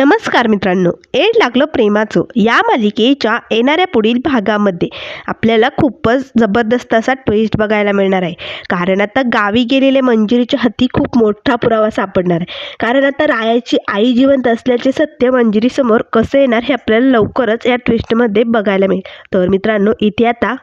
नमस्कार मित्रांनो एड लागलं प्रेमाचं. या मालिकेच्या येणाऱ्या पुढील भागामध्ये आपल्याला खूपच जबरदस्त असा ट्विस्ट बघायला मिळणार आहे. कारण आता गावी गेलेल्या मंजिरीच्या हती खूप मोठा पुरावा सापडणार आहे. कारण आता रायाची आई जिवंत असल्याचे सत्य मंजिरीसमोर कसं येणार हे आपल्याला लवकरच या ट्विस्टमध्ये बघायला मिळेल. तर मित्रांनो इथे आता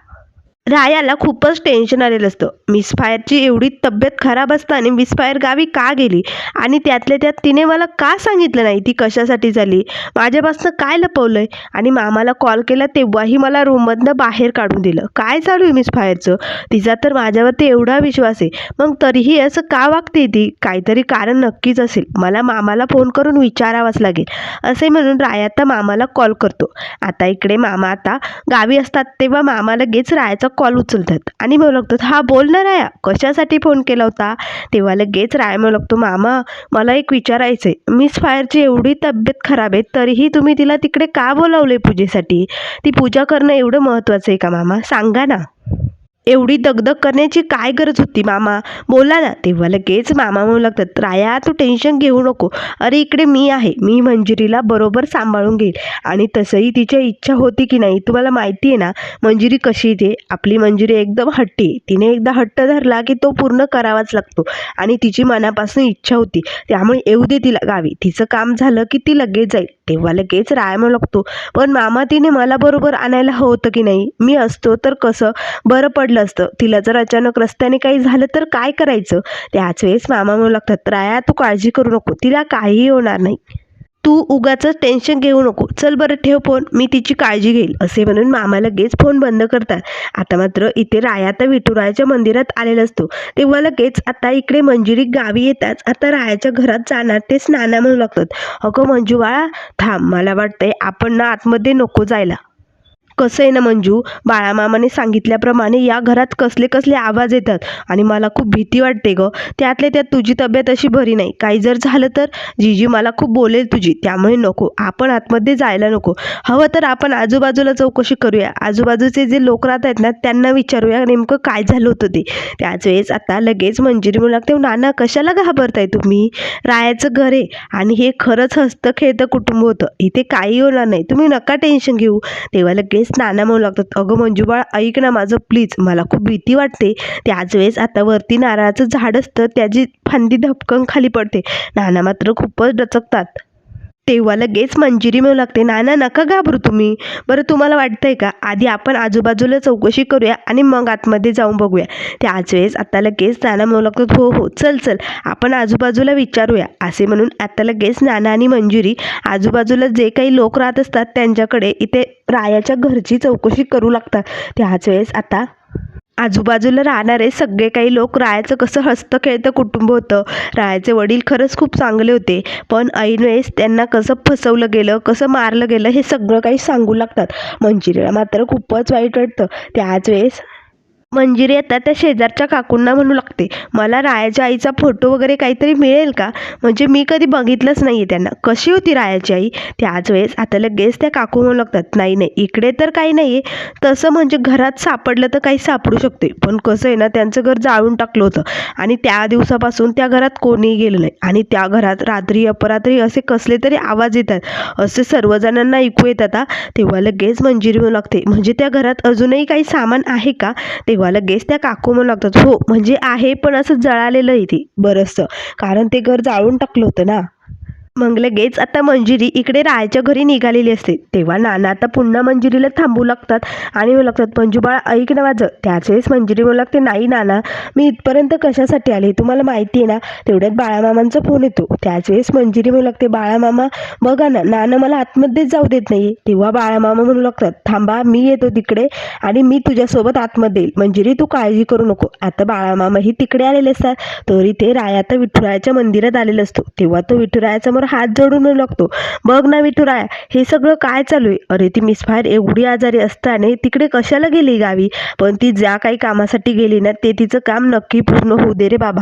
रायाला खूपच टेन्शन आलेलं असतं. मिस फायरची एवढी तब्येत खराब असताना मिस फायर गावी का गेली? आणि त्यातल्या त्यात तिने मला का सांगितलं नाही? ती कशासाठी झाली? माझ्यापासून काय लपवलं आहे आणि मामाला कॉल केला तेव्हाही मला रूममधनं बाहेर काढून दिलं. काय चालू आहे मिस फायरचं तिचा तर माझ्यावरती एवढा विश्वास आहे. मग तरीही असं का वागते ती? काहीतरी कारण नक्कीच असेल. मला मामाला फोन करून विचारावंच लागेल. असे म्हणून राया आता मामाला कॉल करतो. आता इकडे मामा आता गावी असतात तेव्हा मामा लगेच रायाचा कॉल उचलतात. आणि म्हणू लागतात हा बोल ना राया कशासाठी फोन केला होता? तेव्हा लगेच राया म्हणू लागतो मामा मला एक विचारायचं आहे मिस फायरची एवढी तब्येत खराब आहे तरीही तुम्ही तिला तिकडे का बोलावले पूजेसाठी? ती पूजा करणं एवढं महत्त्वाचं आहे का मामा? सांगा ना. एवढी दगदग करण्याची काय गरज होती मामा? बोला ना. तेव्हा लगेच मामा म्हणू लागतात राया तू टेन्शन घेऊ नको. अरे इकडे मी आहे. मी मंजिरीला बरोबर सांभाळून घेईल आणि तसंही तिच्या इच्छा होती की नाही तुम्हाला माहिती आहे ना मंजिरी कशी ते? आपली मंजिरी एकदम हट्टी आहे. तिने एकदा हट्ट धरला की तो पूर्ण करावाच लागतो. आणि तिची मनापासून इच्छा होती. त्यामुळे येऊ दे तिला गावी. तिचं काम झालं की ती लगेच जाईल. तेव्हा लगेच राया म्हणू लागतो पण मामा तिने मला बरोबर आणायला हवं होतं की नाही? मी असतो तर कसं? बरं पडलं असतं. तिला जर अचानक रस्त्याने काही झालं तर काय करायचं? त्याच वेळेस मामा म्हणू लागतात राया तू काळजी करू नको. तिला काहीही होणार नाही. तू उगाच टेन्शन घेऊ नको. चल बरं ठेव फोन मी तिची काळजी घेईल. असे म्हणून मामा लगेच फोन बंद करतात. आता मात्र इथे राया तर विठुरायाच्या मंदिरात आलेला असतो. तेव्हा लगेच आता इकडे मंजिरी गावी येताच आता रायाच्या घरात जाणार ते स्नाना म्हणू लागतात. अगं मंजू बाळा थांब. मला वाटतंय आपण ना आतमध्ये नको जायला. कसं आहे ना मंजू? बाळामामाने सांगितल्याप्रमाणे या घरात कसले कसले आवाज येतात. आणि मला खूप भीती वाटते ग. त्यातल्या त्यात तुझी तब्येत अशी भरी नाही. काही जर झालं तर? जीजी मला खूप बोलेल तुझी. त्यामुळे नको. आपण आतमध्ये जायला नको. हवं तर आपण आजूबाजूला चौकशी करूया. आजूबाजूचे जे लोक राहत आहेत ना त्यांना विचारूया नेमकं काय झालं होतं ते. त्याच वेळेस आता लगेच मंजिरी म्हणू लागते नाना कशाला घाबरताय तुम्ही? रायाचं घर आहे. आणि हे खरंच हसतं खेळतं कुटुंब होतं. इथे काही होणार नाही. तुम्ही नका टेन्शन घेऊ. तेव्हा लगेच नाना म्हणू लागतात अगं मंजूबाळ ऐक ना माझं प्लीज मला खूप भीती वाटते. त्याच वेळेस आता वरती नारळाचं झाड असतं त्याची फांदी धपकन खाली पडते. नाना मात्र खूपच डचकतात. तेव्हा लगेच मंजिरी मिळू लागते. नाना नका घाबरू तुम्ही. बरं तुम्हाला वाटतंय का? आधी आपण आजूबाजूला चौकशी करूया आणि मग आतमध्ये जाऊन बघूया. त्याच वेळेस आता लगेच नाना म्हणू लागतात हो हो चल चल. आपण आजूबाजूला विचारूया. असे म्हणून आता लगेच नाना आणि मंजिरी आजूबाजूला जे काही लोक राहत असतात त्यांच्याकडे इथे रायाच्या घरची चौकशी करू लागतात. त्याच वेळेस आता आजूबाजूला राहणारे सगळे काही लोक रायाचं कसं हसतं खेळतं कुटुंब होतं. रायाचे वडील खरंच खूप चांगले होते. पण ऐनवेळेस त्यांना कसं फसवलं गेलं कसं मारलं गेलं हे सगळं काही सांगू लागतात. मंजिरीला मात्र खूपच वाईट वाटतं. त्याच वेळेस मंजिरी आता त्या शेजारच्या काकूंना म्हणू लागते मला रायाच्या आईचा फोटो वगैरे काहीतरी मिळेल का? म्हणजे मी कधी बघितलंच नाही आहे त्यांना. कशी होती रायाची आई? त्याच वेळेस आता लगेच त्या काकू म्हणू लागतात नाही नाही इकडे तर काही नाही आहे तसं म्हणजे घरात सापडलं तर काही सापडू शकते. पण कसं आहे ना त्यांचं घर जाळून टाकलं होतं. आणि त्या दिवसापासून त्या घरात कोणीही गेलं नाही. आणि त्या घरात रात्री अपरात्री असे कसले तरी आवाज येतात. असे सर्वजणांना ऐकू येतात तेव्हा लगेच मंजिरी म्हणू लागते म्हणजे त्या घरात अजूनही काही सामान आहे का? ते तेव्हा लगेच त्या काकू म्हणू लागतात हो म्हणजे आहे पण असं जळालेलं आहे ते बरंचसं. कारण ते घर जाळून टाकलं होतं ना. मग लगेच आता मंजिरी इकडे रायाच्या घरी निघालेली असते. तेव्हा नाना आता पुन्हा मंजिरीला थांबू लागतात आणि म्हणू लागतात मंजू बाळा ऐक ना माझं. त्याच वेळेस मंजिरी म्हणू लागते नाही नाना मी इथपर्यंत कशासाठी आले तुम्हाला माहिती आहे ना? तेवढ्यात बाळामामांचा फोन येतो. त्याच वेळेस मंजिरी म्हणू लागते बाळामामा बघा ना नाना मला आतमध्येच जाऊ देत नाही तेव्हा बाळामामा म्हणू लागतात थांबा मी येतो तिकडे आणि मी तुझ्यासोबत आतमध्ये येईल. मंजिरी तू काळजी करू नको. आता बाळामामाही तिकडे आलेले असतात. तरी ते राया आता विठुरायाच्या मंदिरात आलेला असतो. तेव्हा तो विठुरायासमोर हात जोडून लागतो. बघ ना विठुराया हे सगळं काय चालू आहे? अरे ती मिस फायर एवढी आजारी असताना तिकडे कशाला गेली गावी? पण ती ज्या काही कामासाठी गेली ना ते तिचं काम नक्की पूर्ण होऊ दे रे बाबा.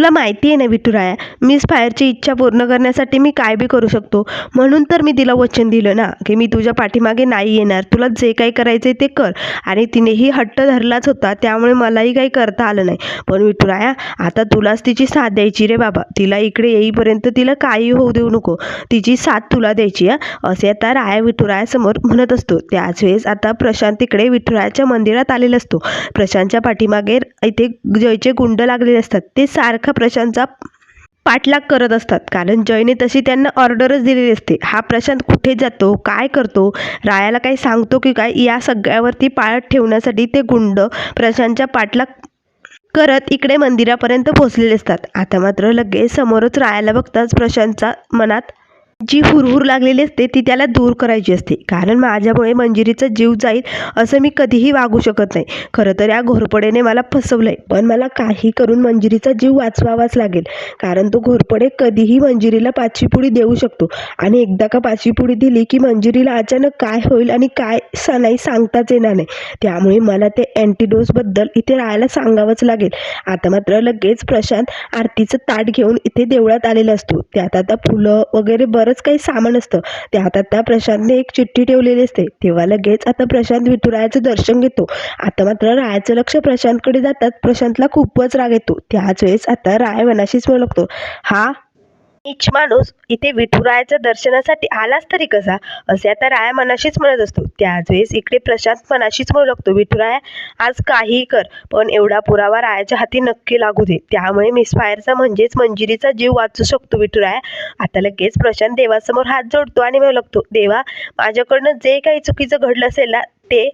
तुला माहिती आहे ना विठुराया मिस फायरची इच्छा पूर्ण करण्यासाठी मी काय बी करू शकतो? म्हणून तर मी तिला वचन दिलं ना की मी तुझ्या पाठीमागे नाही येणार. तुला जे काही करायचं आहे ते कर. आणि तिनेही हट्ट धरलाच होता त्यामुळे मलाही काही करता आलं नाही. पण विठुराया आता तुलाच तिची साथ द्यायची रे बाबा. तिला इकडे येईपर्यंत तिला काही होऊ देऊ नको. तिची साथ तुला द्यायची हा असे आता राया विठुरायासमोर म्हणत असतो. त्याच वेळेस आता प्रशांत तिकडे विठुरायाच्या मंदिरात आलेला असतो. प्रशांतच्या पाठीमागे इथे जयचे गुंड लागलेले असतात. ते सारखं प्रशांतचा पाठलाग करत असतात. कारण जयने तशी त्यांना ऑर्डरच दिलेली असते. हा प्रशांत कुठे जातो? काय करतो? रायाला काही सांगतो की काय? या सगळ्यावरती पाळत ठेवण्यासाठी ते गुंड प्रशांतच्या पाठलाग करत इकडे मंदिरापर्यंत पोहोचलेले असतात. आता मात्र लगेच समोरच रायाला बघताच प्रशांतच्या मनात जी हुरहुर लागलेली असते ती त्याला दूर करायची असते. कारण माझ्यामुळे मंजिरीचा जीव जाईल असं मी कधीही वागू शकत नाही. खरं तर या घोरपडेने मला फसवलं आहे पण मला काही करून मंजिरीचा जीव वाचवावाच लागेल. कारण तो घोरपडे कधीही मंजिरीला पाचवी पुडी देऊ शकतो. आणि एकदा का पाचवी पुडी दिली की मंजिरीला अचानक काय होईल आणि काय सा नाही सांगताच येणार नाही. त्यामुळे मला ते अँटीडोसबद्दल इथे राहायला सांगावंच लागेल. आता मात्र लगेच प्रशांत आरतीचं ताट घेऊन इथे देवळात आलेला असतो. त्यात आता फुलं वगैरे बरं बरंच काही सामान असतं. त्यात आता प्रशांतने एक चिठ्ठी ठेवलेली असते. तेव्हा लगेच आता प्रशांत विठुरायाचं दर्शन घेतो. आता मात्र रायाचं लक्ष प्रशांतकडे जातात प्रशांतला खूपच राग येतो. त्याच वेळेस आता राय मनाशीच ओळखतो हा नीच माणूस इथे विठुरायाच्या दर्शनासाठी आलाच तरी कसा? असे आता राया मनाशीच म्हणत असतो. त्याच वेळेस इकडे प्रशांत मनाशीच म्हणू लागतो विठुराया आज काहीही कर पण एवढा पुरावा रायाच्या हाती नक्की लागू दे. त्यामुळे मिसफायरचा म्हणजेच मंजिरीचा जीव वाचू शकतो विठुराया. आता लगेच प्रशांत देवासमोर हात जोडतो आणि म्हणू लागतो देवा माझ्याकडनं जे काही चुकीचं घडलं असेल ना ते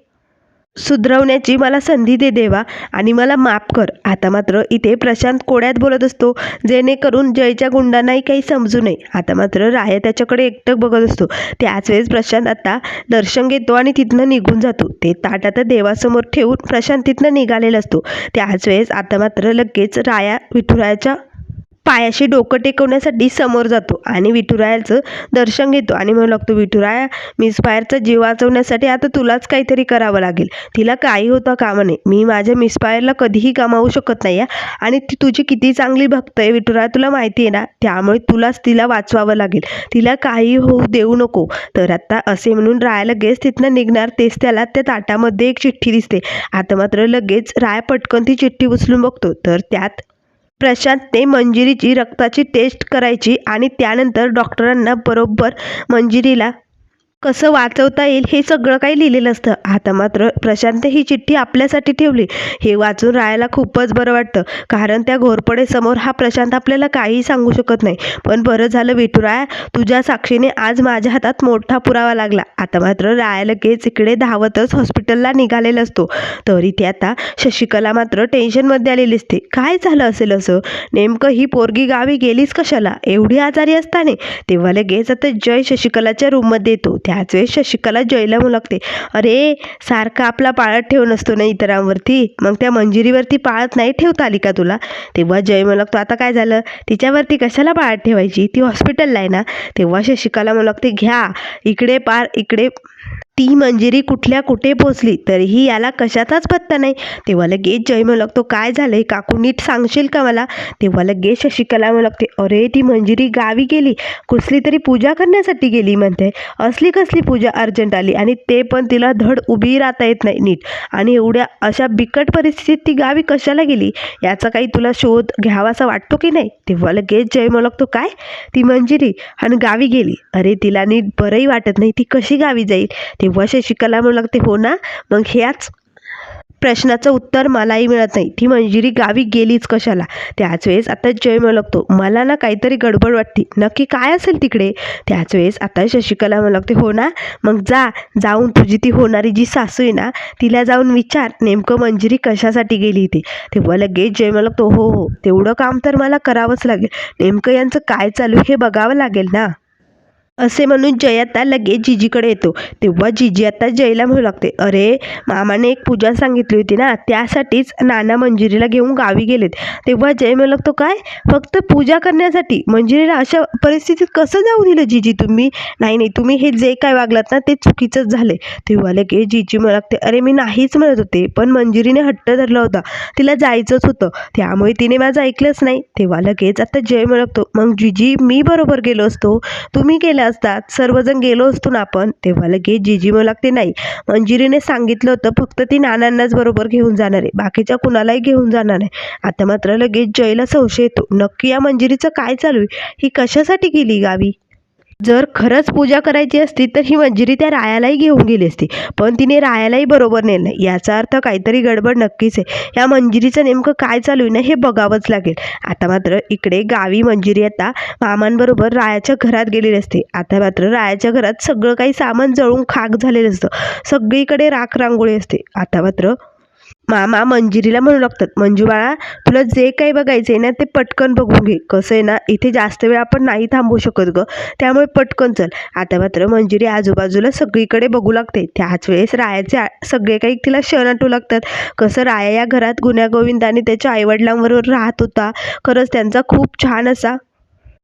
सुधरवण्याची मला संधी दे देवा आणि मला माफ कर. आता मात्र इथे प्रशांत कोड्यात बोलत असतो जेणेकरून जयच्या गुंडांनाही काही समजू नये. आता मात्र राया त्याच्याकडे एकटक बघत असतो. त्याच वेळेस प्रशांत आता दर्शन घेतो आणि तिथनं निघून जातो. ते ताट आता देवासमोर ठेवून प्रशांत तिथनं निघालेला असतो. त्याच वेळेस आता मात्र लगेच राया विठुरायाच्या पायाशी डोकं टेकवण्यासाठी समोर जातो आणि विठुरायाचं दर्शन घेतो. आणि म्हणू लागतो विठुराया मिसफायरचा जीव वाचवण्यासाठी आता तुलाच काहीतरी करावं लागेल. तिला काही होता कामा नये मी माझ्या मिसफायरला कधीही गमावू शकत नाही आहे आणि ती तुझी किती चांगली भक्त आहे विठुराया तुला माहिती आहे ना? त्यामुळे तुलाच तिला वाचवावं लागेल. तिला काही होऊ देऊ नको. तर आता असे म्हणून राय लगेच तिथनं निघणार तेच त्याला त्या ताटामध्ये एक चिठ्ठी दिसते. आता मात्र लगेच राय पटकन ती चिठ्ठी उचलून बघतो. तर त्यात प्रशांतने मंजिरीची रक्ताची टेस्ट करायची आणि त्यानंतर डॉक्टरांना बरोबर मंजिरीला कसं वाचवता येईल हे सगळं काही लिहिलेलं असतं. आता मात्र प्रशांत ही चिठ्ठी आपल्यासाठी ठेवली. हे वाचून राहायला खूपच बरं वाटतं. कारण त्या घोरपडेसमोर हा प्रशांत आपल्याला काहीही सांगू शकत नाही. पण बरं झालं विठुराया तुझ्या साक्षीने आज माझ्या हातात मोठा पुरावा लागला. आता मात्र राया लगेच इकडे धावतच हॉस्पिटलला निघालेला असतो. तर इथे आता शशिकला मात्र टेन्शनमध्ये आलेली असते. काय झालं असेल असं? नेमकं ही पोरगी गावी गेलीच कशाला? एवढी आजारी असताना? तेव्हा लगेच आता जय शशिकलाच्या रूममध्ये येतो. त्याच वेळेस शशिकला जयला म्हणू लागते अरे सारखा आपला पाळत ठेव नसतो ना इतरांवरती मग त्या मंजिरीवरती पाळत नाही ठेवता आली का तुला? तेव्हा जय म्हणू लागतो आता काय झालं? तिच्यावरती कशाला पाळत ठेवायची? ती हॉस्पिटलला आहे ना? तेव्हा शशिकला म्हणू लागते घ्या इकडे पार इकडे ती मंजिरी कुठल्या कुठे पोचली तरीही याला कशाचाच पत्ता नाही. तेव्हा लगेच जय म्हणू लागतो काय झालंय? काकू नीट सांगशील का मला? तेव्हा लगेच शशिकला म्हणू लागते अरे ती मंजिरी गावी गेली. कुसली तरी पूजा करण्यासाठी गेली म्हणते. असली कसली पूजा? अर्जंट आली. आणि ते पण तिला धड उभी राहता येत नाही नीट. आणि एवढ्या अशा बिकट परिस्थितीत ती गावी कशाला गेली? याचा काही तुला शोध घ्यावासा वाटतो की नाही? तेव्हा लगेच जय म्हणू लागतो काय? ती मंजिरी आणि गावी गेली. अरे तिला नीट बरंही वाटत नाही. ती कशी गावी जाईल? तेव्हा शशिकला म्हणू लागते हो ना? मग ह्याच प्रश्नाचं उत्तर मलाही मिळत नाही. ती मंजिरी गावी गेलीच कशाला? त्याच वेळेस आता जय म्हणू लागतो मला ना काहीतरी गडबड वाटते. नक्की काय असेल तिकडे? त्याच वेळेस आता शशिकला म्हणू लागते हो ना? मग जा. जाऊन तुझी ती होणारी जी सासू आहे ना तिला जाऊन विचार. नेमकं मंजिरी कशासाठी गेली ते तेव्हा लगेच जय म्हणू लागतो हो हो. तेवढं काम तर मला करावंच लागेल. नेमकं यांचं काय चालू आहे हे बघावं लागेल ना? असे म्हणून जय आता लगेच जिजीकडे येतो. तेव्हा जिजी आता जयला म्हणू लागते अरे मामाने एक पूजा सांगितली होती ना त्यासाठीच नाना मंजिरीला घेऊन गावी गेलेत. तेव्हा जय म्हणू लागतो काय? फक्त पूजा करण्यासाठी? मंजिरीला अशा परिस्थितीत कसं जाऊ दिलं जिजी तुम्ही? नाही नाही तुम्ही हे जे काय वागलात ना ते चुकीचंच झाले तेव्हा लगेच जिजी म्हणू लागते अरे मी नाहीच म्हणत होते पण मंजिरीने हट्ट धरला होता. तिला जायचंच होतं. त्यामुळे तिने माझं ऐकलंच नाही. तेव्हा लगेच आता जय म्हणू लागतो मग जिजी मी बरोबर गेलो असतो. तुम्ही गेला असतात. सर्वजण गेलो असतो ना आपण तेव्हा लगेच जिजी मला लागते नाही. मंजिरीने सांगितलं होतं फक्त ती नानांनाच बरोबर घेऊन जाणार आहे. बाकीच्या कुणालाही घेऊन जाणार नाही. आता मात्र लगेच जयला संशय येतो. नक्की या मंजिरीचं काय चालू आहे? ही कशासाठी गेली गावी? जर खरंच पूजा करायची असती तर ही मंजिरी त्या रायालाही घेऊन गेली असती. पण तिने रायालाही बरोबर नेलं नाही. याचा अर्थ काहीतरी गडबड नक्कीच आहे. या मंजिरीचं नेमकं काय चालू आहे ना हे बघावंच लागेल. आता मात्र इकडे गावी मंजिरी आता मामांबरोबर रायाच्या घरात गेलेली असते. आता मात्र रायाच्या घरात सगळं काही सामान जळून खाक झालेलं असतं. सगळीकडे राख रांगोळी असते. आता मात्र मामा मंजिरीला म्हणू लागतात मंजू बाळा तुला जे काही बघायचं आहे ना ते पटकन बघून घे. कसं आहे ना इथे जास्त वेळ आपण नाही थांबू शकत ग. त्यामुळे पटकन चल. आता मात्र मंजिरी आजूबाजूला सगळीकडे बघू लागते. त्याच वेळेस रायाचे सगळे काही तिला क्षण आटू लागतात. कसं राया या घरात गुण्यागोविंदाने त्याच्या आईवडिलांबरोबर राहत होता. खरंच त्यांचा खूप छान असा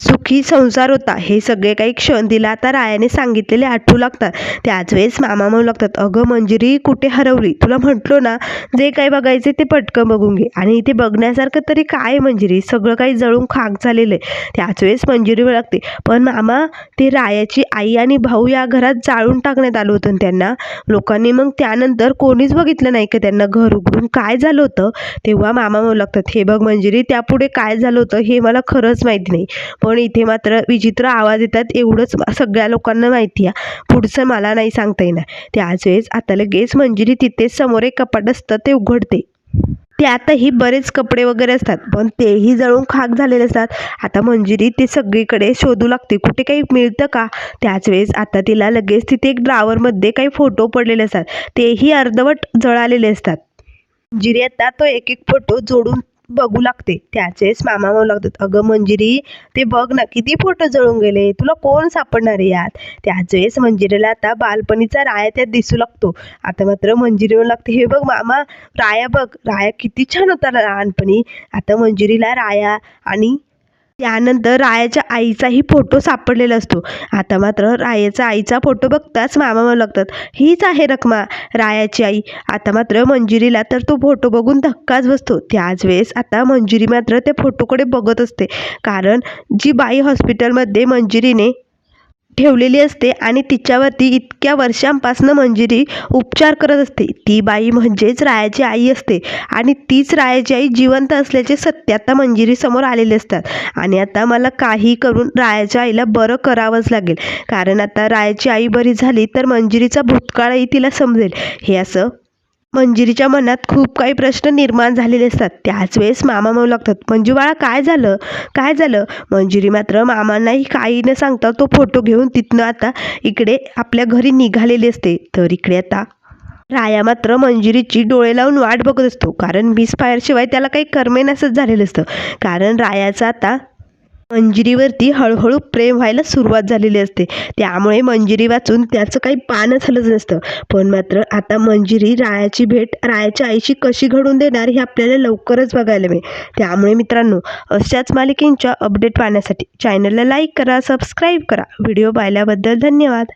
सुखी संसार होता. हे सगळे काही क्षण तिला आता रायाने सांगितलेले आठवू लागतात. त्याच वेळेस मामा म्हणू लागतात अगं मंजिरी कुठे हरवली? तुला म्हटलो ना जे काही बघायचे ते पटकन बघून घे. आणि इथे बघण्यासारखं तरी काय मंजिरी? सगळं काही जळून खाक झालेलं आहे. त्याच वेळेस मंजिरी लागते पण मामा ते रायाची आई आणि भाऊ या घरात जाळून टाकण्यात आलं होतं त्यांना लोकांनी मग त्यानंतर कोणीच बघितलं नाही का? त्यांना घर उघडून काय झालं होतं? तेव्हा मामा म्हणू लागतात हे बघ मंजिरी त्यापुढे काय झालं होतं हे मला खरंच माहिती नाही. पण पण इथे मात्र विचित्र आवाज येतात एवढंच सगळ्या लोकांना माहिती आहे पुढचं मला नाही सांगता येणार. त्याच वेळेस आता लगेच मंजिरी तिथेच समोर एक कपाट असतं ते उघडते. त्यातही बरेच कपडे वगैरे असतात पण तेही जळून खाक झालेले असतात. आता मंजिरी ते सगळीकडे शोधू लागते कुठे काही मिळतं का? त्याच वेळेस आता तिला लगेच तिथे एक ड्रावरमध्ये काही फोटो पडलेले असतात. तेही अर्धवट जळालेले असतात. मंजिरी आता तो एक एक फोटो जोडून बघू लागते. त्याचेच मामा म्हणू लागतात अगं मंजिरी ते बघ ना किती फोटो जळून गेले तुला कोण सापडणार आहे यात? त्याच वेळेस मंजिरीला आता बालपणीचा राया त्यात दिसू लागतो. आता मात्र मंजिरी म्हणू लागते हे बघ मामा राया बघ राया किती छान होता लहानपणी. आता मंजिरीला राया आणि त्यानंतर रायाच्या आईचाही फोटो सापडलेला असतो. आता मात्र रायाचा आईचा फोटो बघताच मामा मला लागतात हीच आहे रखमा रायाची आई. आता मात्र मंजिरीला तर तो फोटो बघून धक्काच बसतो. त्याच वेळेस आता मंजिरी मात्र त्या फोटोकडे बघत असते. कारण जी बाई हॉस्पिटलमध्ये मंजिरीने ठेवलेली असते आणि तिच्यावरती इतक्या वर्षांपासनं मंजिरी उपचार करत असते. ती बाई म्हणजेच रायाची आई असते आणि तीच रायाची आई जिवंत असल्याचे सत्य आता मंजिरीसमोर आलेले असतात. आणि आता मला काही करून रायाच्या आईला बरं करावंच लागेल. कारण आता रायाची आई बरी झाली तर मंजिरीचा भूतकाळही तिला समजेल. हे असं मंजिरीच्या मनात खूप काही प्रश्न निर्माण झालेले असतात. त्याच वेळेस मामा म्हणू लागतात मंजू बाळा काय झालं? काय झालं? मंजिरी मात्र मामांनाही काही न सांगता तो फोटो घेऊन तिथनं आता इकडे आपल्या घरी निघालेली असते. तर इकडे आता राया मात्र मंजिरीची डोळे लावून वाट बघत असतो. कारण मिस फायरशिवाय त्याला काही करमेनासच झालेलं असतं. कारण रायाचं आता मंजिरीवरती हळूहळू प्रेम व्हायला सुरुवात झालेली असते. त्यामुळे मंजिरी वाचून त्याचं काही पानच झालंच नसतं. पण मात्र आता मंजिरी रायाची भेट रायाच्या आईशी कशी घडून देणार हे आपल्याला लवकरच बघायला मिळेल. त्यामुळे मित्रांनो अशाच मालिकेंच्या अपडेट पाहण्यासाठी चॅनलला लाईक करा सबस्क्राईब करा. व्हिडिओ पाहिल्याबद्दल धन्यवाद.